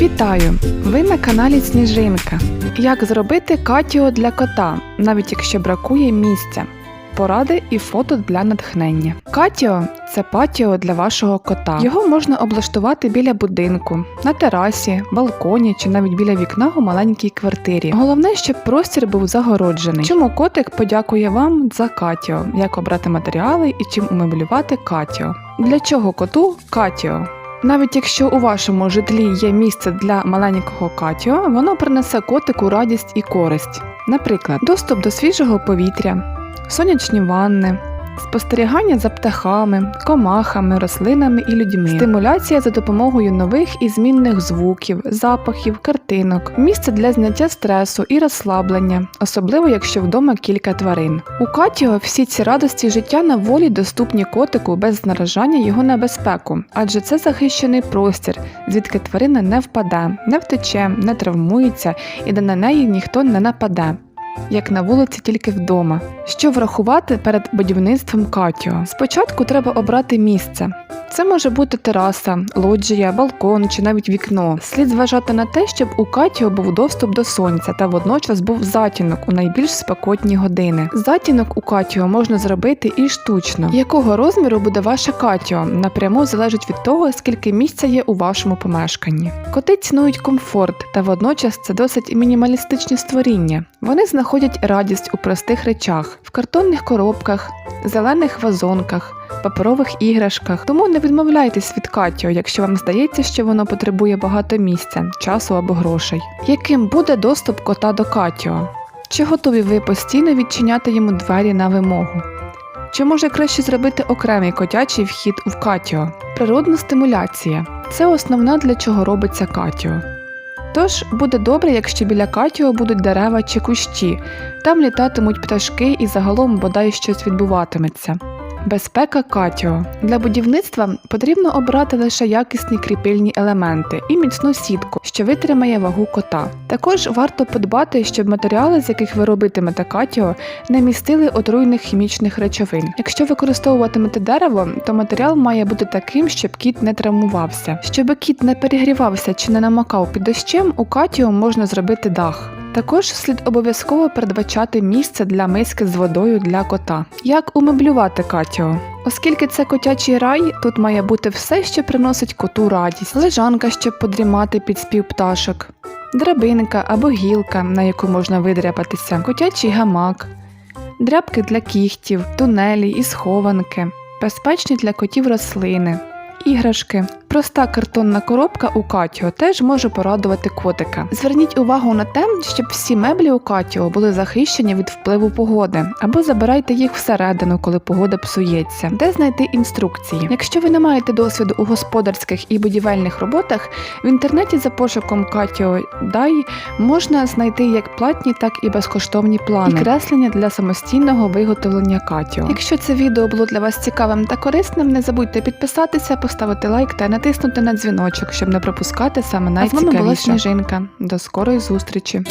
Вітаю! Ви на каналі Сніжинка. Як зробити катіо для кота, навіть якщо бракує місця. Поради і фото для натхнення. Катіо це патіо для вашого кота. Його можна облаштувати біля будинку, на терасі, балконі чи навіть біля вікна у маленькій квартирі. Головне, щоб простір був загороджений. Чому котик подякує вам за катіо, як обрати матеріали і чим умеблювати катіо. Для чого коту катіо? Навіть якщо у вашому житлі є місце для маленького катіо, воно принесе котику радість і користь. Наприклад, доступ до свіжого повітря, сонячні ванни, спостерігання за птахами, комахами, рослинами і людьми, стимуляція за допомогою нових і змінних звуків, запахів, картинок, місце для зняття стресу і розслаблення, особливо якщо вдома кілька тварин. У Катіо всі ці радості життя на волі доступні котику без наражання його на безпеку, адже це захищений простір, звідки тварина не впаде, не втече, не травмується і де на неї ніхто не нападе як на вулиці тільки вдома. Що врахувати перед будівництвом катіо? Спочатку треба обрати місце. Це може бути тераса, лоджія, балкон чи навіть вікно. Слід зважати на те, щоб у катіо був доступ до сонця та водночас був затінок у найбільш спекотні години. Затінок у катіо можна зробити і штучно. Якого розміру буде ваше катіо? Напряму залежить від того, скільки місця є у вашому помешканні. Коти цінують комфорт, та водночас це досить мінімалістичні створіння. Вони знаходять радість у простих речах, в картонних коробках, зелених вазонках, паперових іграшках. Тому не відмовляйтесь від катіо, якщо вам здається, що воно потребує багато місця, часу або грошей. Яким буде доступ кота до катіо? Чи готові ви постійно відчиняти йому двері на вимогу? Чи може краще зробити окремий котячий вхід у катіо? Природна стимуляція це основна для чого робиться катіо. Тож буде добре, якщо біля катіо будуть дерева чи кущі, там літатимуть пташки і загалом бодай щось відбуватиметься. Безпека катіо. Для будівництва потрібно обрати лише якісні кріпильні елементи і міцну сітку, що витримає вагу кота. Також варто подбати, щоб матеріали, з яких ви робитимете катіо, не містили отруйних хімічних речовин. Якщо використовуватимете дерево, то матеріал має бути таким, щоб кіт не травмувався. Щоб кіт не перегрівався чи не намокав під дощем, у катіо можна зробити дах. Також слід обов'язково передбачати місце для миски з водою для кота. Як умеблювати катіо? Оскільки це котячий рай, тут має бути все, що приносить коту радість: лежанка, щоб подрімати під спів пташок, драбинка або гілка, на яку можна видряпатися, котячий гамак, дряпки для кігтів, тунелі і схованки, безпечні для котів рослини. Іграшки. Проста картонна коробка у Катіо теж може порадувати котика. Зверніть увагу на те, щоб всі меблі у Катіо були захищені від впливу погоди, або забирайте їх всередину, коли погода псується, де знайти інструкції. Якщо ви не маєте досвіду у господарських і будівельних роботах, в інтернеті за пошуком Катіо Дай можна знайти як платні, так і безкоштовні плани і креслення для самостійного виготовлення Катіо. Якщо це відео було для вас цікавим та корисним, не забудьте підписатися, поставити лайк та натиснути на дзвіночок, щоб не пропускати саме А з вами була. Сніжинка. До скорої зустрічі!